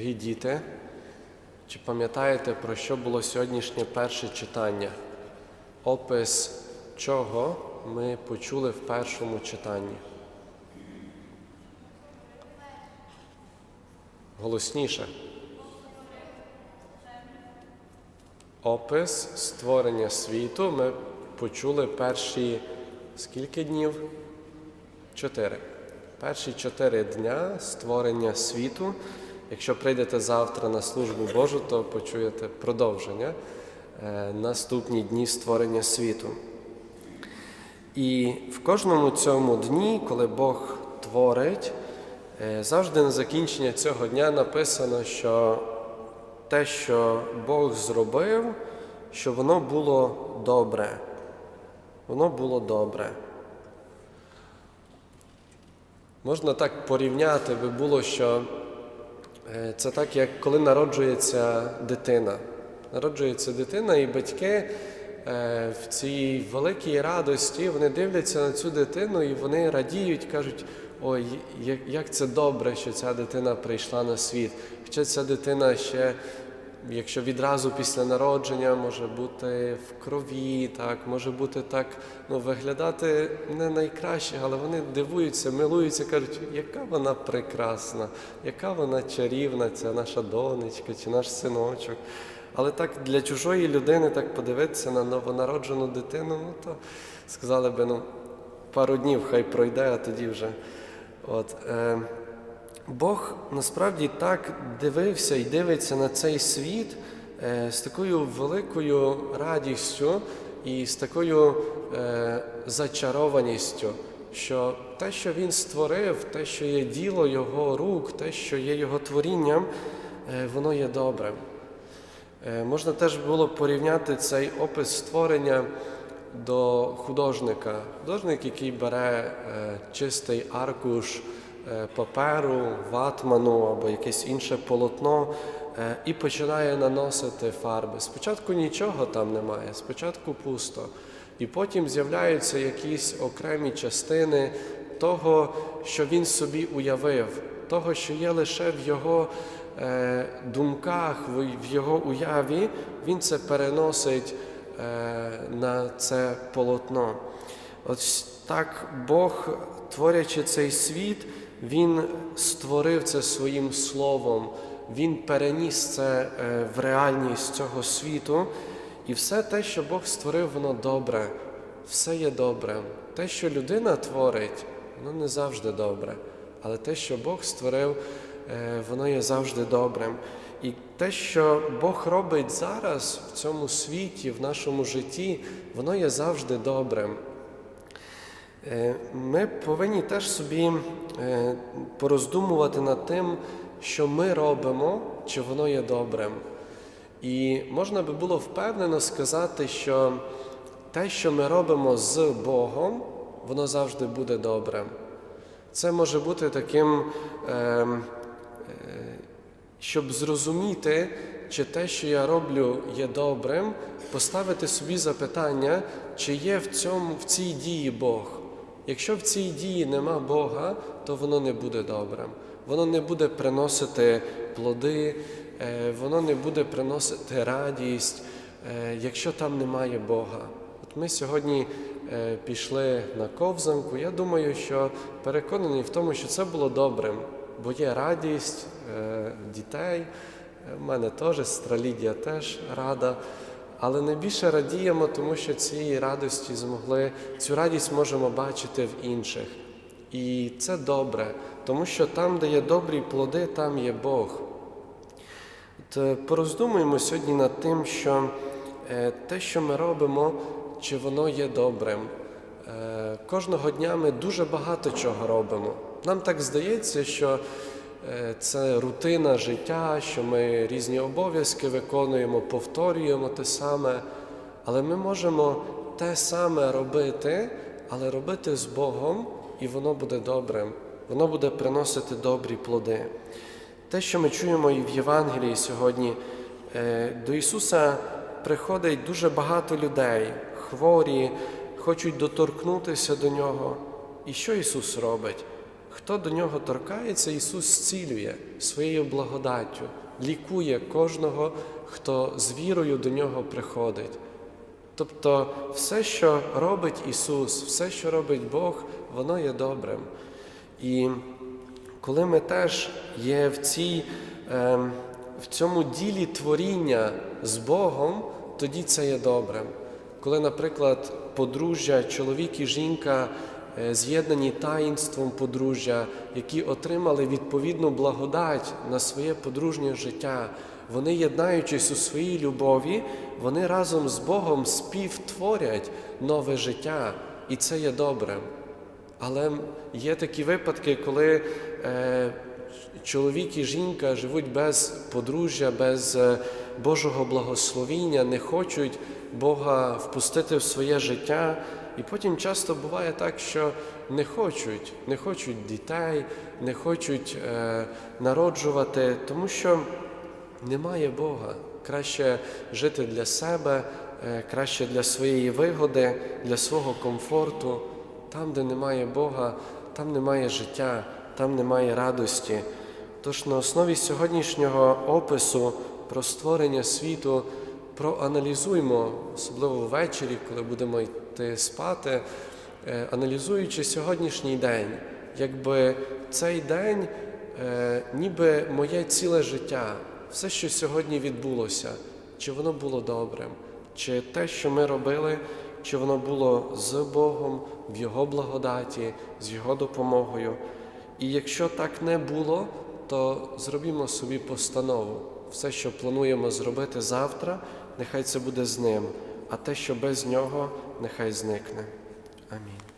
Дорогі діти, чи пам'ятаєте, про що було сьогоднішнє перше читання? Опис чого ми почули в першому читанні? Голосніше. Опис створення світу ми почули перші скільки днів? Чотири. Перші чотири дня створення світу. Якщо прийдете завтра на службу Божу, то почуєте продовження е, наступні дні створення світу. І в кожному цьому дні, коли Бог творить, е, завжди на закінчення цього дня написано, що те, що Бог зробив, що воно було добре. Воно було добре. Можна так порівняти би було, що це так, як коли народжується дитина. Народжується дитина, і батьки е, в цій великій радості вони дивляться на цю дитину і вони радіють, кажуть, ой, як це добре, що ця дитина прийшла на світ. Хоча ця дитина ще, якщо відразу після народження може бути в крові, так, може бути так, ну, виглядати не найкраще, але вони дивуються, милуються, кажуть, яка вона прекрасна, яка вона чарівна, ця наша донечка чи наш синочок. Але так для чужої людини так подивитися на новонароджену дитину, ну то сказали би, ну, пару днів хай пройде, а тоді вже. От, е, Бог насправді так дивився і дивиться на цей світ е, з такою великою радістю і з такою е, зачарованістю, що те, що він створив, те, що є діло його рук, те, що є його творінням, е, воно є добрим. Можна теж було порівняти цей опис створення до художника. Художник, який бере чистий аркуш паперу, ватману або якесь інше полотно е, і починає наносити фарби. Спочатку нічого там немає, спочатку пусто. І потім з'являються якісь окремі частини того, що він собі уявив, того, що є лише в його е, думках, в його уяві, він це переносить е, на це полотно. От так Бог, творячи цей світ, Він створив це своїм словом, Він переніс це е, в реальність цього світу. І все те, що Бог створив, воно добре, все є добре. Те, що людина творить, воно не завжди добре. Але те, що Бог створив, е, воно є завжди добрим. І те, що Бог робить зараз в цьому світі, в нашому житті, воно є завжди добрим. Е, Ми повинні теж собі е, пороздумувати над тим, що ми робимо, чи воно є добрим. І можна би було впевнено сказати, що те, що ми робимо з Богом, воно завжди буде добрим. Це може бути таким, е, щоб зрозуміти, чи те, що я роблю, є добрим, поставити собі запитання, чи є в, цьому, в цій дії Бог. Якщо в цій дії нема Бога, то воно не буде добрим. Воно не буде приносити плоди, е, воно не буде приносити радість, е, якщо там немає Бога. От ми сьогодні е, пішли на ковзанку. Я думаю, що переконаний в тому, що це було добрим, бо є радість дітей. У мене теж Лідія теж рада. Але найбільше радіємо, тому що цієї радості змогли, цю радість можемо бачити в інших. І це добре, тому що там, де є добрі плоди, там є Бог. От е, пороздумуємо сьогодні над тим, що е, те, що ми робимо, чи воно є добрим. Е, Кожного дня ми дуже багато чого робимо. Нам так здається, що це рутина життя, що ми різні обов'язки виконуємо, повторюємо те саме, але ми можемо те саме робити, але робити з Богом, і воно буде добрим, воно буде приносити добрі плоди. Те, що ми чуємо і в Євангелії сьогодні, е, до Ісуса приходить дуже багато людей, хворі, хочуть доторкнутися до Нього. І що Ісус робить? Хто до нього торкається, Ісус зцілює своєю благодаттю, лікує кожного, хто з вірою до нього приходить. Тобто все, що робить Ісус, все, що робить Бог, воно є добрим. І коли ми теж є в, цій, ем, в цьому ділі творіння з Богом, тоді це є добрим. Коли, наприклад, подружжя, чоловік і жінка з'єднані таїнством подружжя, які отримали відповідну благодать на своє подружнє життя, вони, єднаючись у своїй любові, вони разом з Богом співтворять нове життя, і це є добрим. Але є такі випадки, коли е, чоловік і жінка живуть без подружжя, без е, Божого благословіння, не хочуть Бога впустити в своє життя. І потім часто буває так, що не хочуть, не хочуть дітей, не хочуть е, народжувати, тому що немає Бога. Краще жити для себе, е, краще для своєї вигоди, для свого комфорту. Там, де немає Бога, там немає життя, там немає радості. Тож на основі сьогоднішнього опису про створення світу проаналізуймо, особливо ввечері, коли будемо йти спати, е, аналізуючи сьогоднішній день, якби цей день е, ніби моє ціле життя, все, що сьогодні відбулося, чи воно було добрим, чи те, що ми робили, чи воно було з Богом, в Його благодаті, з Його допомогою. І якщо так не було, то зробімо собі постанову. Все, що плануємо зробити завтра, нехай це буде з ним, а те, що без нього, нехай зникне. Амінь.